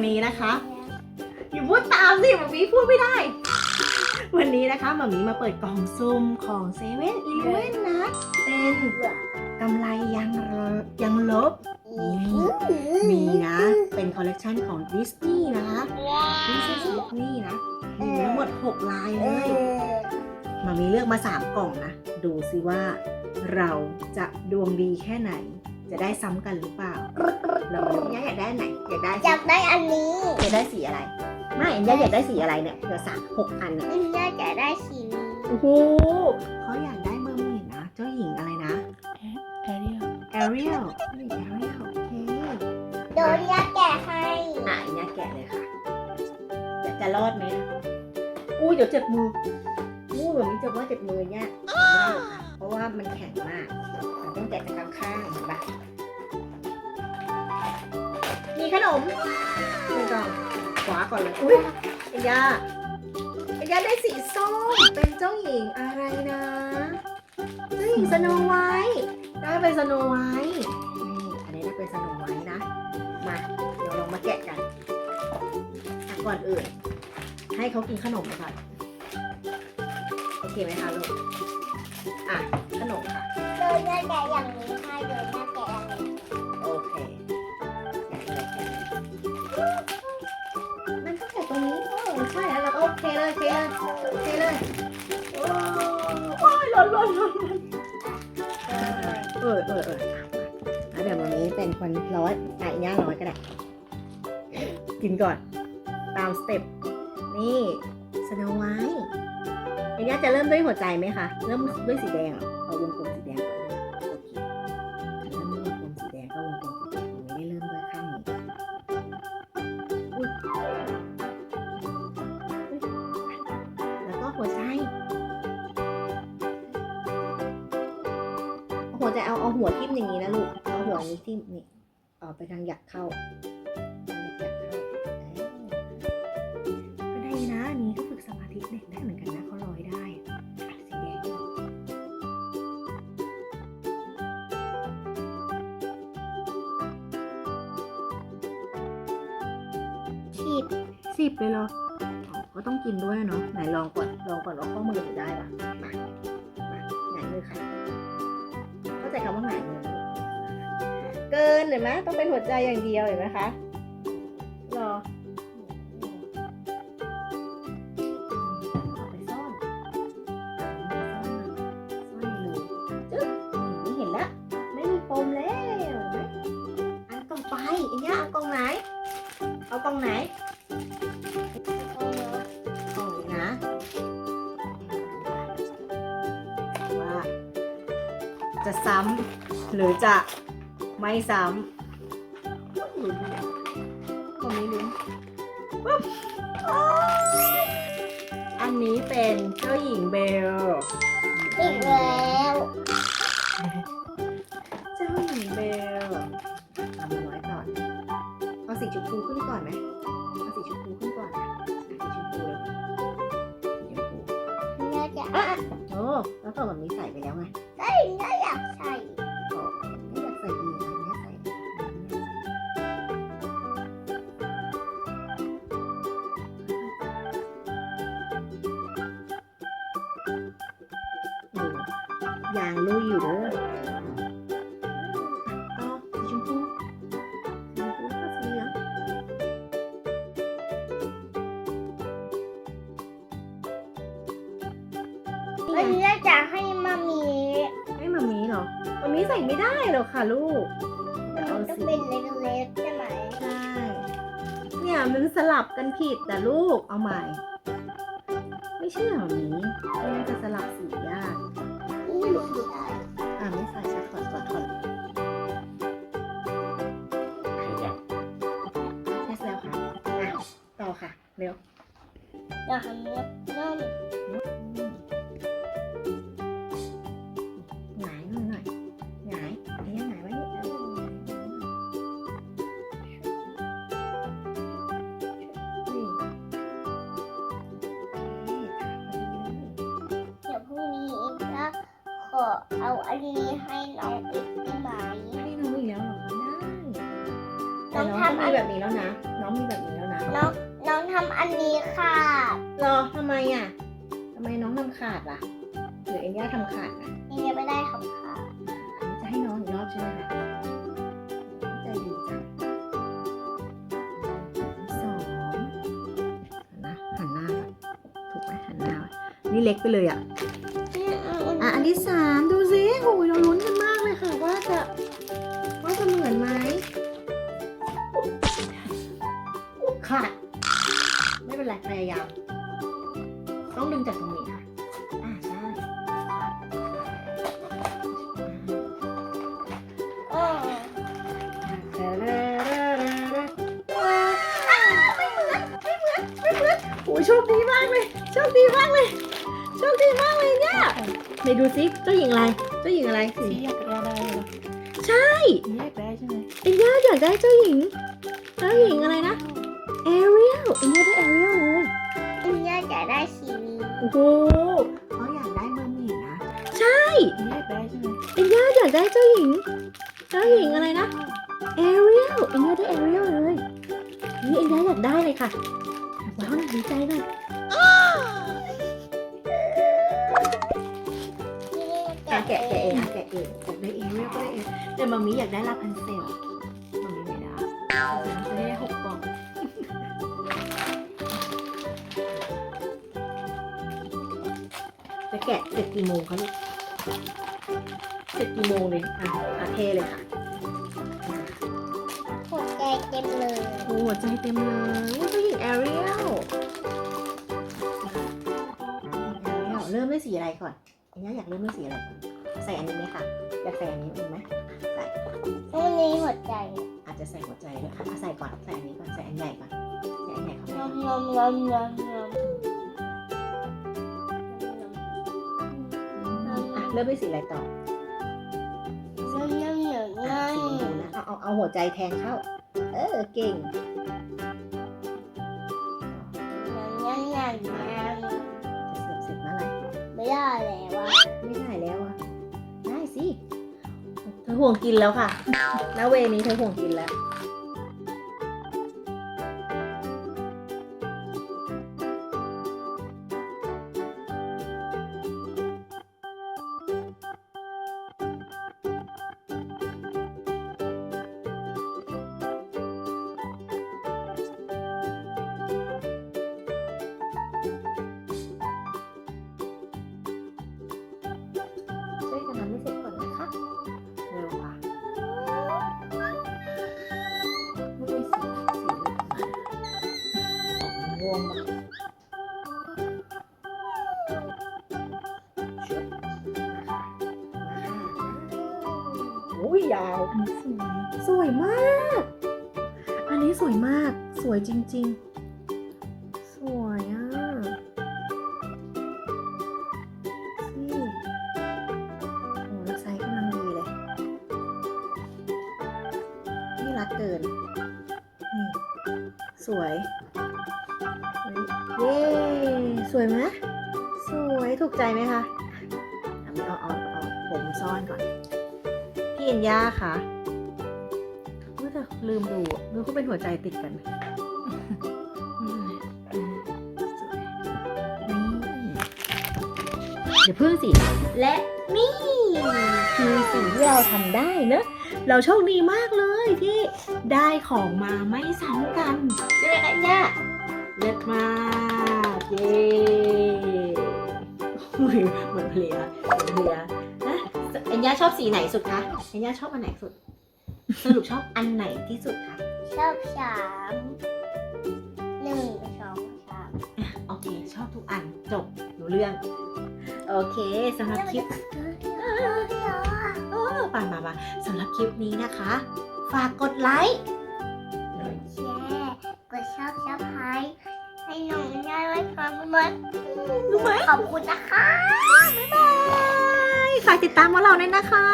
วันนี้นะคะอย่าพูดตามสิหมามีพูดไม่ได้ วันนี้นะคะหมามีมาเปิดกล่องซุ่มของเซเว่นอีเลเว่นนะ เป็นกำไรยังลยังลบมีนะ เป็นคอลเลกชันของดิสนีย์นะคะดิสนีย์นะมีทั้งหมด 6 ลายเลยมามีเลือกมา 3 กล่องนะ ดูสิว่าเราจะดวงดีแค่ไหน จะได้ซ้ำกันหรือเปล่าเรามาดูย่าอยากได้อันไหน อยากได้จับได้อันนี้อยากได้สีอะไร ไม่ย่าอยากได้สีอะไรเนี่ยเหลือสามหกอันเนี่ยอันนี้จะได้สีนี้โอ้โหเขาอยากได้เมอร์เมดนะเจ้าหญิงอะไรนะแอเรียลแอเรียลนี่แอเรียลโอเคโดนยักษ์แกะให้อะอันนี้แกะเลยค่ะจะจะรอดไหมนะอู้เดี๋ยวเจ็บมืออู้แบบนี้จะว่าเจ็บมือเนี่ยไม่ได้ห ราะว่ามันแข็งมากเราต้องแกะจากข้างๆเห็นปะมีขนมหนึ่งกล่องขวาก่อนเลย อุ้ยอ็นยาอ็นยาได้สีส้ม เป็นเจ้าหญิงอะไรนะ เจ้าหญิงสโนไวท์ได้เป็นสโนไวท์นี่อันนี้ได้เป็นสโนไวท์นะ มา เดี๋ยวลองมาแกะกัน ก่อนอื่น ให้เขากินขนมก่อน โอเคไหมคะลูก อะ โดนยักษ์แกะอย่างนี้ให้โดนยักษ์แกะอย่างนี้โอเคแกะเลยแกะเลยมันก็แกะตรงนี้โอ้ใช่แล้วเราก็โอเคเลยโอเคเลยโอเคเลยโอ้โอ้ยหล่นหล่นหล่นเออเออเออแล้วเดี๋ยววันนี้เป็นคนร้อยอ่ย่าร้อยก็ได้ กินก่อน ตามสเต็ปนี่สโนไวท์ไอ้ย่าจะเริ่มด้วยหัวใจไหมคะ เริ่มด้วยสีแดงเหรอเอาวงกลม หัวใจเอาเอาหัวทิ่มอย่างนี้นะลูก เอาหัวนี้ทิ่มนี่ออกไปทางหยักเข้าหยักเข้าเออก็ได้นะอันนี้ก็ฝึกสมาธิเด็กได้เหมือนกันนะเขาลอยได้อะสีแดงก็สิบสิบเลยเหรออ๋อก็ต้องกินด้วยเนาะ ไหนลองก่อน ลองก่อนว่าข้อมือหนูได้ปะ กินเห็นไหมต้องเป็นหัวใจอย่างเดียวเห็นไหมคะรอเอาไปซ่อนซ่อนในรูจึ๊บนี่เห็นแล้วไม่มีปมแล้วเห็นไหมอันต่อไปอันนี้เอากล่องไหนเอากล่องไหนกล่องนี้นะ ว่า จะซ้ำหรือจะ ไม่ซ้ำลุ้นอะตรงนี้ลุ้นปุ๊บโอ๊ยอันนี้เป็นเจ้าหญิงเบล อีกแล้วเจ้าหญิงเบลเอามาไว้ก่อน เอาสีชมพูขึ้นก่อนไหมเอาสีชมพูขึ้นก่อนนะอะสีชมพูเลยสีชมพูน่าจะอะอะโอ้แล้วตัวแบบนี้ใส่ไปแล้วไงได้น่าอยากใส่ ยางลุยอยู่เด้อต่อสีชมพูสีชมพูแล้วก็สีเหลืองอันนี้น่าจะให้มามีให้มามีเหรอมามีใส่ไม่ได้หรอกค่ะลูกมันต้องเป็นเล็กๆใช่ไหมใช่เนี่ยมันสลับกันผิดแต่ลูกเอาใหม่ ไม่ใช่เหรอหมีไม่น่าจะสลับสียาก นี่หลุดได้อ่าไม่ใส่ชัดก่อนก่อนก่อนแค่แล้วค่ะอะต่อค่ะ เร็ว อยากทำเนี้ยนั่นหง ขอเอาอันนี้ให้น้องอีกได้ไหมให้น้องอีกแล้วเหรอคะได้แต่น้น้อองงทำต้องมีแบบนี้แล้วนะ น้ององมีแบบนี้แล้วนะน้องน้องทำอันนี้ค่ะรอทำไมอะทำไมน้องทำขาดล่ะหรือเอ็นย่าทำขาดนะนี่ยังไม่ได้ทำค่ะจะให้น้องอีกรอบใช่ไหมคะใจดีจังสองหันหน้าหันหน้าก่อนถูกไหมหันหน้าไว้นี่เล็กไปเลยอะอะอัน ที่สามดูสิโอ้ยเราลุ้นกันมากเลยค่ะ ว่าจะว่าจะเหมือนไหมขาดไม่เป็นไรพยายาม ต้องดึงจากตรงนี้ค่ะอ่าใช่เออโอ้ยโชคดีมากเลย โชคดีมากเลย โชคดีมากเลยเนี่ย ไหนดูซิเจ้าหญิงอะไร เจ้าหญิงอะไรสีที่อยากได้ได้เลยใช่นี่อยากได้ใช่ไหมเอ็นย่าอยากได้เจ้าหญิง เจ้าหญิงอะไรนะแอเรียลเอ็นย่าได้แอเรียลเลยอันนี้จะได้สีนี้โอ้โหเขาอยากได้เมอร์เมดนะใช่นี่อยากได้ใช่ไหมเอ็นย่าอยากได้เจ้าหญิง เจ้าหญิงอะไรนะแอเรียลเอ็นย่าได้แอเรียลเลยนี่เอ็นย่าอยากได้เลยค่ะว้าวดีใจหน่อย อะแกะแกะเองอะแกะเองอยากได้เอเรียลก็ได้เองแต่มามีอยากได้ลาพันเซลมามีไม่ได้มามีจะได้หกกล่องจะแกะเสร็จกี่โมงคะลูกเสร็จกี่โมงเลยอะอะเทเลยค่ะหัวใจเต็มเลยโอ้หัวใจเต็มเลยโอ้เจ้าหญิงแอเรียลเริ่มด้วยสีอะไรก่อน อันนี้อยากเริ่มด้วยสีอะไรก่อนใส่อันนี้ไหมคะ อยากใส่อันนี้อีกไหมใส่อันนี้หัวใจ อาจจะใส่หัวใจด้วยค่ะอะใส่ก่อน ใส่อันนี้ก่อน ใส่อันใหญ่ก่อน ใส่อันใหญ่เข้าไปงก่ออนมงอมงอมงอมงอมอะเริ่มด้วยสีอะไรต่องอมงอมงอมงอะอสีชมพูมนะเอาเอาเอาหัวใจแทงเข้า เออ เก่งงอมงอมงอมจะเสร็จเสร็จเมื่อไหร่ไม่ได้แล้ว ห่วงกินแล้วค่ะณเวนี้เธอห่วงกินแล้ว อ้ยยาวอันนี้สวย สวยมาก อันนี้สวยมาก สวยจริง ๆ สวยอะนี่โอ้ล้วไซส์กำลังดีเลย นี่รักเกิน นี่ สวย เย้ สวยไหมสวย ถูกใจไหมคะ เอาเอาเอาผมซ่อนก่อน พี่เอ็นย่าค่ะเมื่อแต่ลืมดูอะนึกว่าเป็นหัวใจติดกันนี่เดี๋ยวพึ่งสิ และนี่คือสิ่งที่เราทำได้เนอะเราโชคดีมากเลยที่ได้ของมาไม่ซ้ำกันใช่ไหมคะย่าเลิศมากเย้อุ๊ยเหมือนเพลียเหมือนเพลียนะ เอ็นย่าชอบสีไหนสุดคะเอ็นย่าชอบอันไหนสุด สรุปชอบอันไหนที่สุดคะ ชอบสามหนึ่งสองสามโอเค ชอบทุกอันจบรู้เรื่อง โอเคสำหรับคลิปเออป่ามามาสำหรับคลิปนี้นะคะ ฝากกดไลค์กดแชร์กดชอบชอบไลค์ให้น้องได้ไว้ฟังมันรู้ไหมขอบคุณนะคะบ๊ายบาย ฝากติดตามพวกเราด้วยนะคะ